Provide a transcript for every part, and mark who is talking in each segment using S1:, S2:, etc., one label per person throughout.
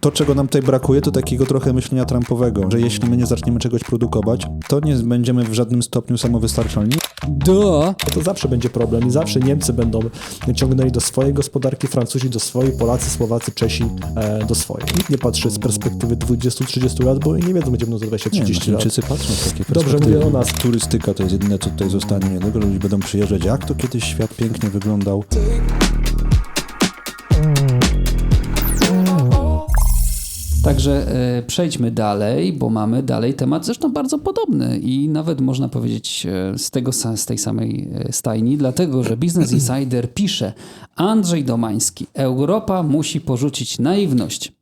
S1: To, czego nam tutaj brakuje, to takiego trochę myślenia Trumpowego, że jeśli my nie zaczniemy czegoś produkować, to nie będziemy w żadnym stopniu samowystarczalni.
S2: Da.
S3: to zawsze będzie problem i zawsze Niemcy będą ciągnęli do swojej gospodarki, Francuzi do swojej, Polacy, Słowacy, Czesi e, do swojej. Nikt nie patrzy z perspektywy 20-30 lat, bo nie wiedzą, będzie będą za
S1: Nie, no,
S3: 20-30 lat.
S1: Chińczycy patrzą w takie
S3: Dobrze mówię o nas.
S1: Turystyka to jest jedyne, co tutaj zostanie niedługo. Ludzie będą przyjeżdżać. Jak to kiedyś świat pięknie wyglądał.
S2: Także e, przejdźmy dalej, bo mamy dalej temat zresztą bardzo podobny i nawet można powiedzieć e, z, tego, z tej samej e, stajni, dlatego że Business Insider pisze Andrzej Domański, Europa musi porzucić naiwność.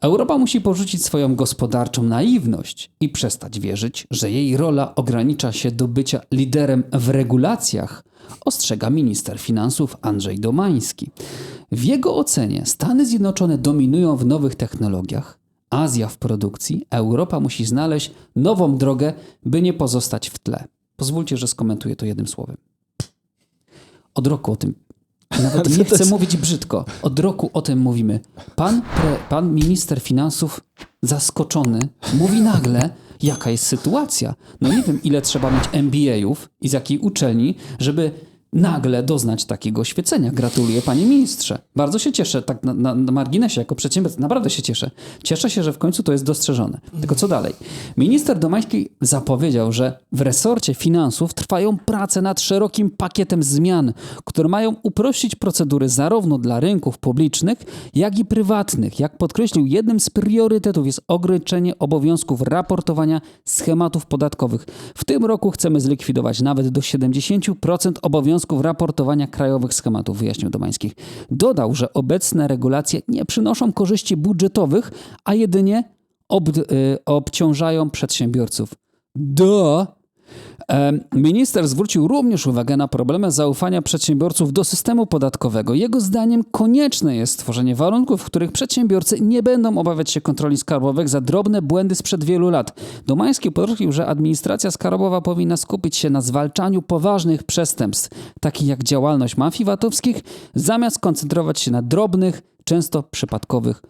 S2: Europa musi porzucić swoją gospodarczą naiwność i przestać wierzyć, że jej rola ogranicza się do bycia liderem w regulacjach, ostrzega minister finansów Andrzej Domański. W jego ocenie Stany Zjednoczone dominują w nowych technologiach, Azja w produkcji, a Europa musi znaleźć nową drogę, by nie pozostać w tle. Pozwólcie, że skomentuję to jednym słowem. Od roku o tym. Nawet nie chcę mówić brzydko. Od roku o tym mówimy. Pan, pre, pan minister finansów zaskoczony mówi nagle, jaka jest sytuacja. No nie wiem, ile trzeba mieć MBA-ów i z jakiej uczelni, żeby nagle doznać takiego oświecenia. Gratuluję, panie ministrze. Bardzo się cieszę, tak na, na, na marginesie, jako przedsiębiorca, naprawdę się cieszę. Cieszę się, że w końcu to jest dostrzeżone. Tylko co dalej? Minister Domański zapowiedział, że w resorcie finansów trwają prace nad szerokim pakietem zmian, które mają uprościć procedury zarówno dla rynków publicznych, jak i prywatnych. Jak podkreślił, jednym z priorytetów jest ograniczenie obowiązków raportowania schematów podatkowych. W tym roku chcemy zlikwidować nawet do 70% obowiązków raportowania krajowych schematów, wyjaśnił Domańskich. Dodał, że obecne regulacje nie przynoszą korzyści budżetowych, a jedynie ob, y, obciążają przedsiębiorców. Do. Minister zwrócił również uwagę na problemy zaufania przedsiębiorców do systemu podatkowego. Jego zdaniem konieczne jest stworzenie warunków, w których przedsiębiorcy nie będą obawiać się kontroli skarbowych za drobne błędy sprzed wielu lat. Domański podkreślił, że administracja skarbowa powinna skupić się na zwalczaniu poważnych przestępstw, takich jak działalność mafii VAT-owskich, zamiast koncentrować się na drobnych, często przypadkowych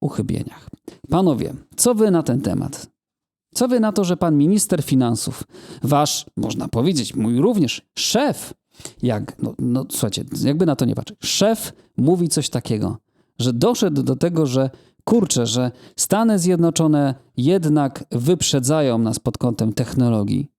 S2: uchybieniach. Panowie, co wy na ten temat? Co wy na to, że pan minister finansów, wasz, można powiedzieć, mój również szef, jak, no, no słuchajcie, jakby na to nie patrzeć, szef mówi coś takiego, że doszedł do tego, że kurczę, że Stany Zjednoczone jednak wyprzedzają nas pod kątem technologii,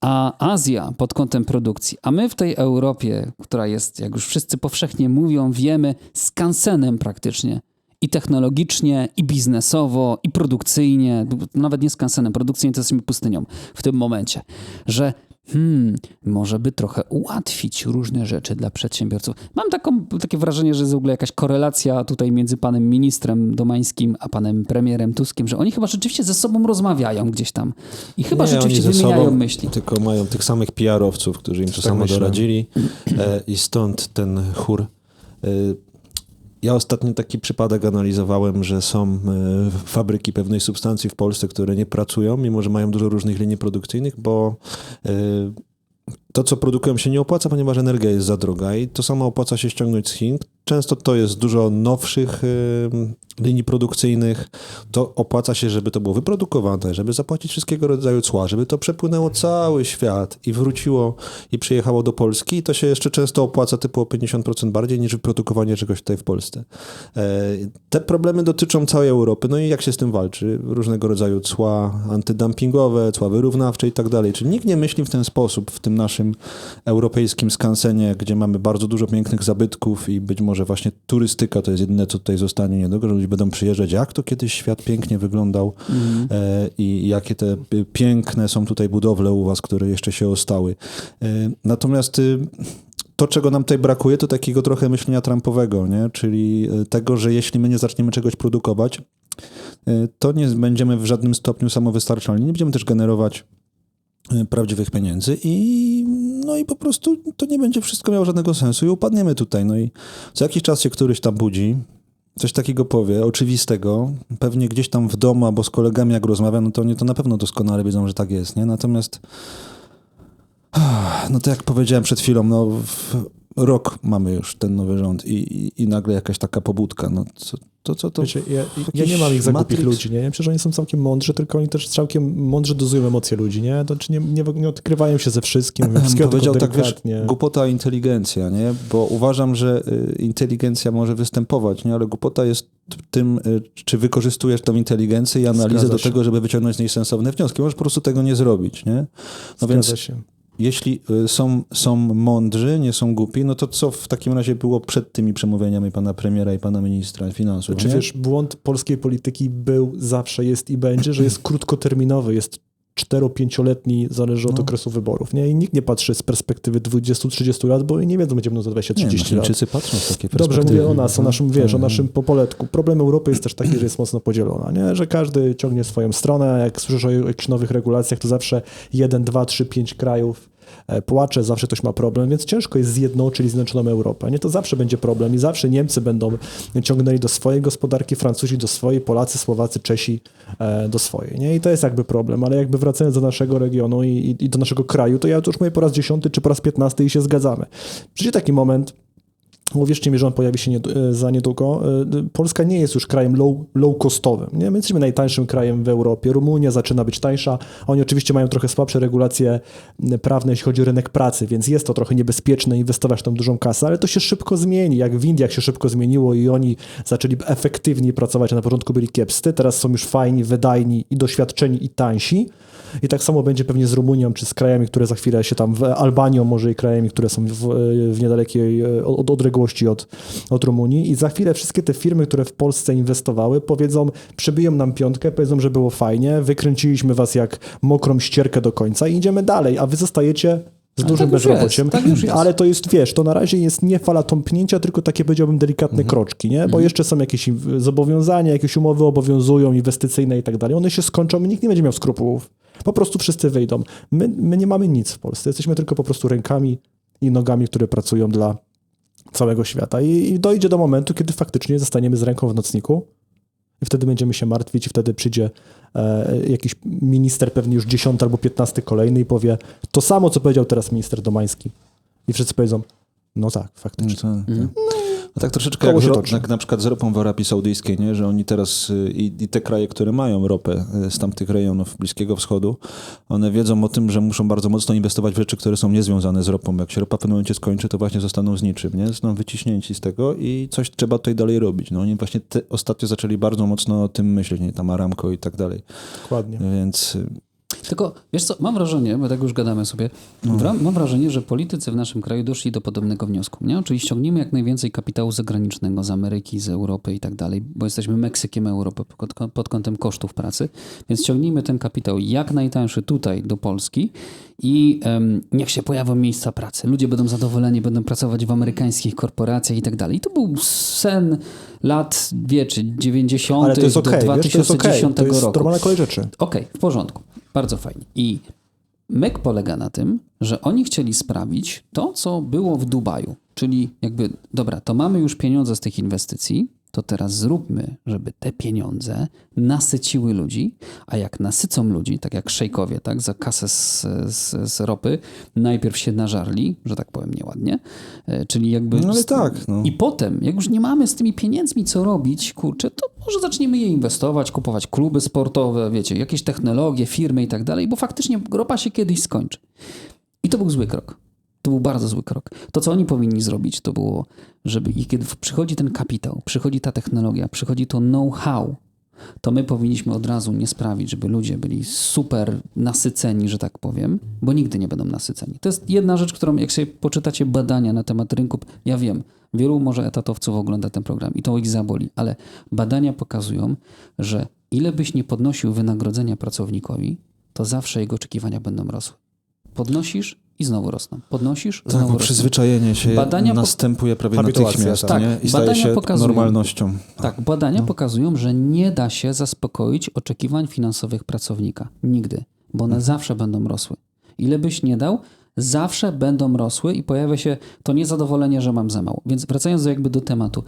S2: a Azja pod kątem produkcji, a my w tej Europie, która jest, jak już wszyscy powszechnie mówią, wiemy, skansenem praktycznie, i technologicznie, i biznesowo, i produkcyjnie, nawet nie skansenem, produkcyjnie to jesteśmy pustynią w tym momencie, że hmm, może by trochę ułatwić różne rzeczy dla przedsiębiorców. Mam taką, takie wrażenie, że jest w ogóle jakaś korelacja tutaj między panem ministrem Domańskim a panem premierem Tuskiem, że oni chyba rzeczywiście ze sobą rozmawiają gdzieś tam i chyba
S1: Nie,
S2: rzeczywiście
S1: oni ze
S2: wymieniają
S1: sobą
S2: myśli.
S1: Tylko mają tych samych PR-owców, którzy im to samo
S3: myślę.
S1: doradzili e, i stąd ten chór. Ja ostatnio taki przypadek analizowałem, że są e, fabryki pewnej substancji w Polsce, które nie pracują, mimo że mają dużo różnych linii produkcyjnych, bo e, to, co produkują, się nie opłaca, ponieważ energia jest za droga i to samo opłaca się ściągnąć z Chin. Często to jest dużo nowszych e, linii produkcyjnych. To opłaca się, żeby to było wyprodukowane, żeby zapłacić wszystkiego rodzaju cła, żeby to przepłynęło cały świat i wróciło i przyjechało do Polski. I to się jeszcze często opłaca typu o 50% bardziej niż wyprodukowanie czegoś tutaj w Polsce. E, Te problemy dotyczą całej Europy. No i jak się z tym walczy? Różnego rodzaju cła antydumpingowe, cła wyrównawcze i tak dalej. Czyli nikt nie myśli w ten sposób w tym naszym europejskim skansenie, gdzie mamy bardzo dużo pięknych zabytków i być może właśnie turystyka to jest jedyne, co tutaj zostanie niedługo, że ludzie będą przyjeżdżać. Jak to kiedyś świat pięknie wyglądał e, i jakie te piękne są tutaj budowle u was, które jeszcze się ostały. E, natomiast y, to, czego nam tutaj brakuje, to takiego trochę myślenia Trumpowego, nie? czyli y, tego, że jeśli my nie zaczniemy czegoś produkować, to nie będziemy w żadnym stopniu samowystarczalni. Nie będziemy też generować prawdziwych pieniędzy i no i po prostu to nie będzie wszystko miało żadnego sensu i upadniemy tutaj. No i co jakiś czas się któryś tam budzi, coś takiego powie, oczywistego, pewnie gdzieś tam w domu albo z kolegami jak rozmawia, no to oni to na pewno doskonale wiedzą, że tak jest, nie? Natomiast no to jak powiedziałem przed chwilą, no rok mamy już ten nowy rząd i, i, i nagle jakaś taka pobudka. No co, to, co to?
S3: Wiecie, ja, ja nie mam ich za głupich
S1: Matrix?
S3: ludzi, nie? Ja myślę, że oni są całkiem mądrzy, tylko oni też całkiem mądrze dozują emocje ludzi, nie? To czy nie, nie, nie odkrywają się ze wszystkim, wszystkiego
S1: powiedział tak, wiesz, głupota, inteligencja, nie? Bo uważam, że y, inteligencja może występować, nie? Ale głupota jest tym, y, czy wykorzystujesz tą inteligencję i analizę do tego, żeby wyciągnąć z niej sensowne wnioski. Możesz po prostu tego nie zrobić, nie? No
S3: Zgadza
S1: więc
S3: się.
S1: Jeśli y, są, są mądrzy, nie są głupi, no to co w takim razie było przed tymi przemówieniami pana premiera i pana ministra finansów?
S3: Czy
S1: nie?
S3: wiesz, błąd polskiej polityki był, zawsze jest i będzie, że jest krótkoterminowy, jest 4-5-letni, zależy od
S1: No.
S3: okresu wyborów. Nie? I nikt nie patrzy z perspektywy 20-30 lat, bo nie wiedzą, będzie będą za
S1: nie, no,
S3: 20-30 lat.
S1: Chińczycy patrzą w takie
S3: Dobrze,
S1: perspektywy.
S3: mówię o nas, o naszym, wiesz, o
S1: Mhm.
S3: naszym popoletku. Problem Europy jest też taki, że jest mocno podzielona, nie? że każdy ciągnie swoją stronę, jak słyszysz o jakichś nowych regulacjach, to zawsze jeden, dwa, trzy, pięć krajów płacze, zawsze ktoś ma problem, więc ciężko jest zjednoczyć zjednoczoną Europę. Nie, to zawsze będzie problem i zawsze Niemcy będą ciągnęli do swojej gospodarki, Francuzi do swojej, Polacy, Słowacy, Czesi e, do swojej. Nie? I to jest jakby problem, ale jakby wracając do naszego regionu i, i, i do naszego kraju, to ja to już mówię po raz dziesiąty czy po raz piętnasty i się zgadzamy. Przyjdzie taki moment, Uwierzcie mi, że on pojawi się nie, za niedługo. E, Polska nie jest już krajem low, low costowym. Nie? My jesteśmy najtańszym krajem w Europie. Rumunia zaczyna być tańsza. Oni oczywiście mają trochę słabsze regulacje prawne, jeśli chodzi o rynek pracy, więc jest to trochę niebezpieczne inwestować tam dużą kasę, ale to się szybko zmieni. Jak w Indiach się szybko zmieniło i oni zaczęli efektywniej pracować, a na początku byli kiepscy, teraz są już fajni, wydajni i doświadczeni i tańsi. I tak samo będzie pewnie z Rumunią, czy z krajami, które za chwilę się tam, w Albanią może i krajami, które są w, w niedalekiej e, od, odległości od, od Rumunii. I za chwilę wszystkie te firmy, które w Polsce inwestowały, powiedzą, przybiją nam piątkę, powiedzą, że było fajnie, wykręciliśmy was jak mokrą ścierkę do końca i idziemy dalej, a wy zostajecie z
S2: Ale
S3: dużym
S2: tak
S3: bezrobociem.
S2: jest, tak.
S3: Ale to jest, wiesz, to na razie jest nie fala tąpnięcia, tylko takie powiedziałbym delikatne
S2: Mhm.
S3: kroczki, nie? Bo jeszcze są jakieś zobowiązania, jakieś umowy obowiązują, inwestycyjne i tak dalej. One się skończą i nikt nie będzie miał skrupułów. Po prostu wszyscy wyjdą. My, my nie mamy nic w Polsce. Jesteśmy tylko po prostu rękami i nogami, które pracują dla całego świata. I, I dojdzie do momentu, kiedy faktycznie zostaniemy z ręką w nocniku i wtedy będziemy się martwić i wtedy przyjdzie e, jakiś minister, pewnie już dziesiąty albo piętnasty kolejny i powie to samo, co powiedział teraz minister Domański. I wszyscy powiedzą, no tak, faktycznie.
S1: No, to,
S2: Mhm.
S1: no tak troszeczkę jak, ro, jak na przykład z ropą w Arabii Saudyjskiej, nie? że oni teraz y, i, i te kraje, które mają ropę y, z tamtych rejonów Bliskiego Wschodu, one wiedzą o tym, że muszą bardzo mocno inwestować w rzeczy, które są niezwiązane z ropą. Jak się ropa w pewnym momencie skończy, to właśnie zostaną z niczym, nie? Zostaną wyciśnięci z tego i coś trzeba tutaj dalej robić. No oni właśnie te, ostatnio zaczęli bardzo mocno o tym myśleć, nie? Tam Aramco i tak dalej.
S3: Dokładnie.
S1: Więc y,
S2: Tylko, wiesz co, mam wrażenie, bo tak już gadamy sobie, wra- mam wrażenie, że politycy w naszym kraju doszli do podobnego wniosku, nie? Czyli ściągnijmy jak najwięcej kapitału zagranicznego z Ameryki, z Europy i tak dalej, bo jesteśmy Meksykiem Europy pod, kątem kosztów pracy, więc ściągnijmy ten kapitał jak najtańszy tutaj do Polski i em, niech się pojawią miejsca pracy. Ludzie będą zadowoleni, będą pracować w amerykańskich korporacjach i tak dalej. I to był sen lat, wiecie, 90.
S3: Ale to jest
S2: do
S3: okej, wiesz, to jest
S2: 2010
S3: okej. To jest
S2: roku.
S3: normalna kolej rzeczy.
S2: Okej, w porządku. Bardzo fajnie. I myk polega na tym, że oni chcieli sprawić to, co było w Dubaju. Czyli jakby, dobra, to mamy już pieniądze z tych inwestycji, to teraz zróbmy, żeby te pieniądze nasyciły ludzi, a jak nasycą ludzi, tak jak szejkowie, tak, za kasę z, z, z ropy, najpierw się nażarli, że tak powiem nieładnie, e, czyli jakby...
S1: No ale tak, no.
S2: I potem, jak już nie mamy z tymi pieniędzmi co robić, kurczę, to może zaczniemy je inwestować, kupować kluby sportowe, wiecie, jakieś technologie, firmy i tak dalej, bo faktycznie ropa się kiedyś skończy. I to był zły krok. To był bardzo zły krok. To, co oni powinni zrobić, to było, żeby i kiedy przychodzi ten kapitał, przychodzi ta technologia, przychodzi to know-how, to my powinniśmy od razu nie sprawić, żeby ludzie byli super nasyceni, że tak powiem, bo nigdy nie będą nasyceni. To jest jedna rzecz, którą jak sobie poczytacie badania na temat rynku, ja wiem, wielu może etatowców ogląda ten program i to ich zaboli, ale badania pokazują, że ile byś nie podnosił wynagrodzenia pracownikowi, to zawsze jego oczekiwania będą rosły. Podnosisz i znowu rosną. Podnosisz,
S1: tak,
S2: znowu
S1: bo
S2: rosną.
S1: przyzwyczajenie się
S2: Badania po-
S1: następuje prawie natychmiast
S3: tak.
S1: nie? i staje się
S2: pokazują-
S1: normalnością.
S2: Tak, badania pokazują, że nie da się zaspokoić oczekiwań finansowych pracownika. Nigdy, bo one zawsze będą rosły. Ile byś nie dał, zawsze będą rosły i pojawia się to niezadowolenie, że mam za mało. Więc wracając do jakby do tematu,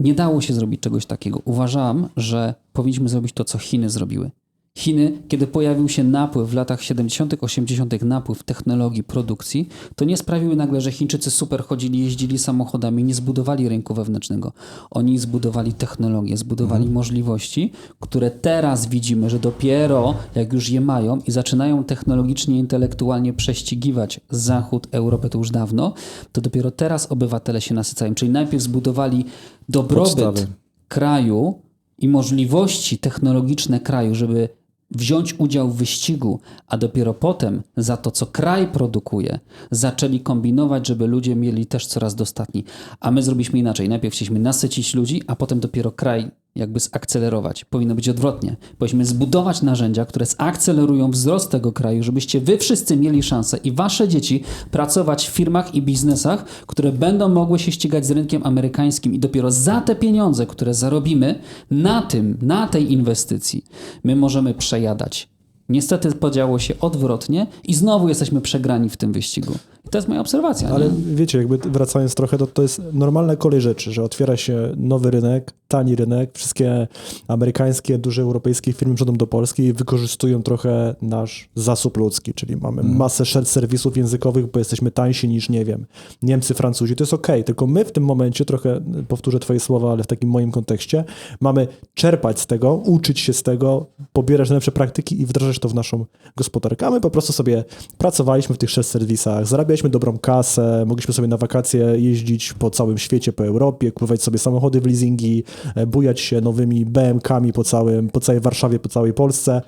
S2: nie dało się zrobić czegoś takiego. Uważam, że powinniśmy zrobić to, co Chiny zrobiły. Chiny, kiedy pojawił się napływ w latach 70., 80., napływ technologii produkcji, to nie sprawiły nagle, że Chińczycy super chodzili, jeździli samochodami, nie zbudowali rynku wewnętrznego. Oni zbudowali technologię, zbudowali możliwości, które teraz widzimy, że dopiero jak już je mają i zaczynają technologicznie, intelektualnie prześcigiwać Zachód, Europę to już dawno, to dopiero teraz obywatele się nasycają. Czyli najpierw zbudowali dobrobyt
S1: Podstawy.
S2: kraju i możliwości technologiczne kraju, żeby wziąć udział w wyścigu, a dopiero potem za to, co kraj produkuje, zaczęli kombinować, żeby ludzie mieli też coraz dostatni. A my zrobiliśmy inaczej. Najpierw chcieliśmy nasycić ludzi, a potem dopiero kraj jakby zakcelerować. Powinno być odwrotnie. Powinniśmy zbudować narzędzia, które zakcelerują wzrost tego kraju, żebyście wy wszyscy mieli szansę i wasze dzieci pracować w firmach i biznesach, które będą mogły się ścigać z rynkiem amerykańskim i dopiero za te pieniądze, które zarobimy na tym, na tej inwestycji, my możemy przejadać. Niestety podziało się odwrotnie i znowu jesteśmy przegrani w tym wyścigu. To jest moja obserwacja.
S3: Ale
S2: nie?
S3: wiecie, jakby wracając trochę, to, to jest normalna kolej rzeczy, że otwiera się nowy rynek, tani rynek, wszystkie amerykańskie, duże europejskie firmy przychodzą do Polski i wykorzystują trochę nasz zasób ludzki, czyli mamy masę shared serwisów językowych, bo jesteśmy tańsi niż, nie wiem, Niemcy, Francuzi. To jest okej, tylko my w tym momencie, trochę powtórzę twoje słowa, ale w takim moim kontekście, mamy czerpać z tego, uczyć się z tego, pobierać najlepsze praktyki i wdrażać to w naszą gospodarkę. A my po prostu sobie pracowaliśmy w tych shared serwisach, zarabialiśmy dobrą kasę, mogliśmy sobie na wakacje jeździć po całym świecie, po Europie, kupować sobie samochody w leasingi, e, bujać się nowymi BMK-ami po, całym, po całej Warszawie, po całej Polsce,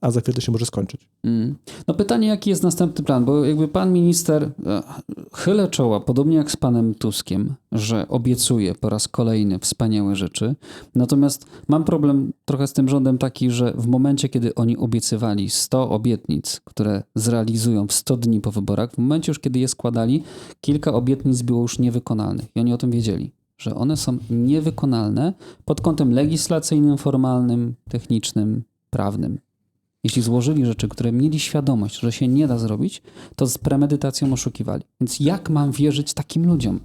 S3: a za chwilę to się może skończyć.
S2: Mm. No pytanie, jaki jest następny plan, bo jakby pan minister e, chylę czoła, podobnie jak z panem Tuskiem, że obiecuje po raz kolejny wspaniałe rzeczy, natomiast mam problem trochę z tym rządem taki, że w momencie, kiedy oni obiecywali 100 obietnic, które zrealizują w 100 dni po wyborach, w momencie już, kiedy je składali, kilka obietnic było już niewykonalnych i oni o tym wiedzieli że one są niewykonalne pod kątem legislacyjnym, formalnym, technicznym, prawnym. Jeśli złożyli rzeczy, które mieli świadomość, że się nie da zrobić, to z premedytacją oszukiwali. Więc jak mam wierzyć takim ludziom?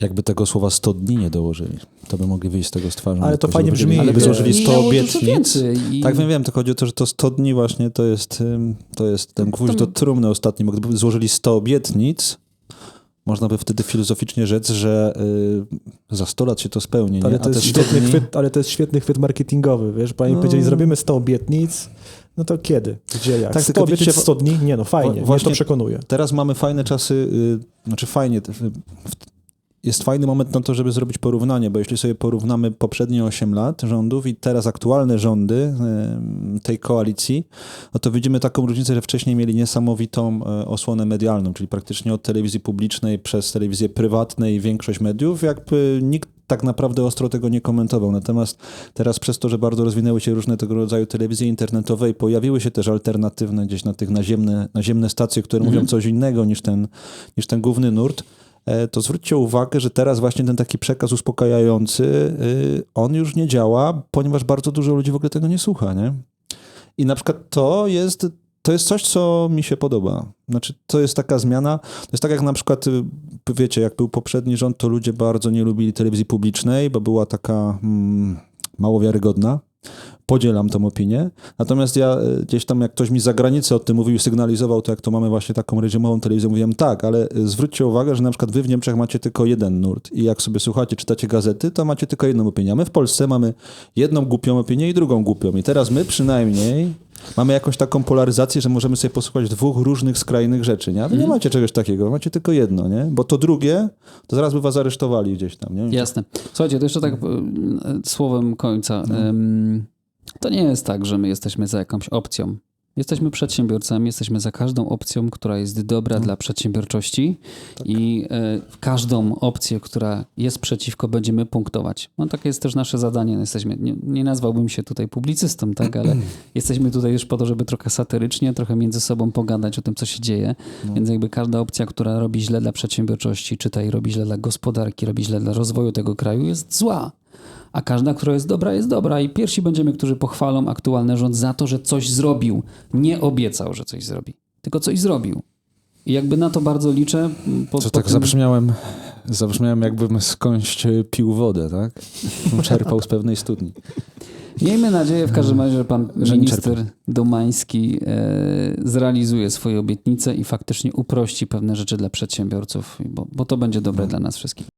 S1: Jakby tego słowa 100 dni nie dołożyli, to by mogli wyjść z tego z twarzą.
S3: Ale to
S1: Tylko,
S3: fajnie brzmi,
S1: Ale by
S3: to
S1: złożyli
S2: nie
S1: 100
S2: miało dużo
S1: obietnic.
S2: i-
S1: Tak, wiem, wiem, tylko chodzi o to, że to 100 dni właśnie to jest, to jest ten gwóźdź do trumny ostatni, bo gdyby złożyli 100 obietnic, można by wtedy filozoficznie rzec, że y, za 100 lat się to spełni.
S3: Ale to, jest
S1: te 100
S3: świetny
S1: dni-
S3: chwyt, ale to jest świetny chwyt marketingowy, wiesz, bo oni
S1: No.
S3: powiedzieli, zrobimy 100 obietnic, no to kiedy? Gdzie, jak?
S1: Tak,
S3: 100
S1: tylko
S3: obietnic
S1: widzicie,
S3: 100 dni? Nie no, fajnie,
S1: właśnie-
S3: to przekonuje.
S1: Teraz mamy fajne czasy, y, znaczy fajnie, jest fajny moment na to, żeby zrobić porównanie, bo jeśli sobie porównamy poprzednie 8 lat rządów i teraz aktualne rządy y, tej koalicji, no to widzimy taką różnicę, że wcześniej mieli niesamowitą y, osłonę medialną, czyli praktycznie od telewizji publicznej przez telewizję prywatne i większość mediów, jakby nikt tak naprawdę ostro tego nie komentował. Natomiast teraz przez to, że bardzo rozwinęły się różne tego rodzaju telewizje internetowe i pojawiły się też alternatywne gdzieś na tych naziemne, naziemne stacje, które mówią coś innego niż ten, niż ten główny nurt, e, to zwróćcie uwagę, że teraz właśnie ten taki przekaz uspokajający, y, on już nie działa, ponieważ bardzo dużo ludzi w ogóle tego nie słucha, nie? I na przykład to jest, to jest coś, co mi się podoba. Znaczy, to jest taka zmiana. To jest tak jak na przykład, y, wiecie, jak był poprzedni rząd, to ludzie bardzo nie lubili telewizji publicznej, bo była taka mm, mało wiarygodna. Podzielam tą opinię. Natomiast ja y, gdzieś tam, jak ktoś mi z zagranicy o tym mówił sygnalizował, to jak to mamy właśnie taką reżimową telewizję, mówiłem tak, ale y, zwróćcie uwagę, że na przykład wy w Niemczech macie tylko jeden nurt i jak sobie słuchacie, czytacie gazety, to macie tylko jedną opinię. A my w Polsce mamy jedną głupią opinię i drugą głupią. I teraz my przynajmniej mamy jakąś taką polaryzację, że możemy sobie posłuchać dwóch różnych skrajnych rzeczy, nie? A wy nie macie czegoś takiego, macie tylko jedno, nie? Bo to drugie, to zaraz by was aresztowali gdzieś tam, nie?
S2: Jasne. Słuchajcie, to jeszcze tak e, słowem końca. Em, To nie jest tak, że my jesteśmy za jakąś opcją. Jesteśmy przedsiębiorcami, jesteśmy za każdą opcją, która jest dobra dla przedsiębiorczości i e, w każdą opcję, która jest przeciwko, będziemy punktować. No takie jest też nasze zadanie. No, Jesteśmy, nie, nie nazwałbym się tutaj publicystą, tak, ale jesteśmy tutaj już po to, żeby trochę satyrycznie, trochę między sobą pogadać o tym, co się dzieje. Więc jakby każda opcja, która robi źle dla przedsiębiorczości, czytaj, robi źle dla gospodarki, robi źle dla rozwoju tego kraju, jest zła. A każda, która jest dobra, jest dobra. I pierwsi będziemy, którzy pochwalą aktualny rząd za to, że coś zrobił. Nie obiecał, że coś zrobi, tylko coś zrobił. I jakby na to bardzo liczę. Po,
S1: To
S2: po
S1: tak
S2: tym-
S1: zabrzmiałem, zabrzmiałem jakbym skądś pił wodę, tak? Czerpał z pewnej studni.
S2: Miejmy nadzieję w każdym razie, że pan
S1: Że
S2: minister Domański e, zrealizuje swoje obietnice i faktycznie uprości pewne rzeczy dla przedsiębiorców, bo, bo to będzie dobre dla nas wszystkich.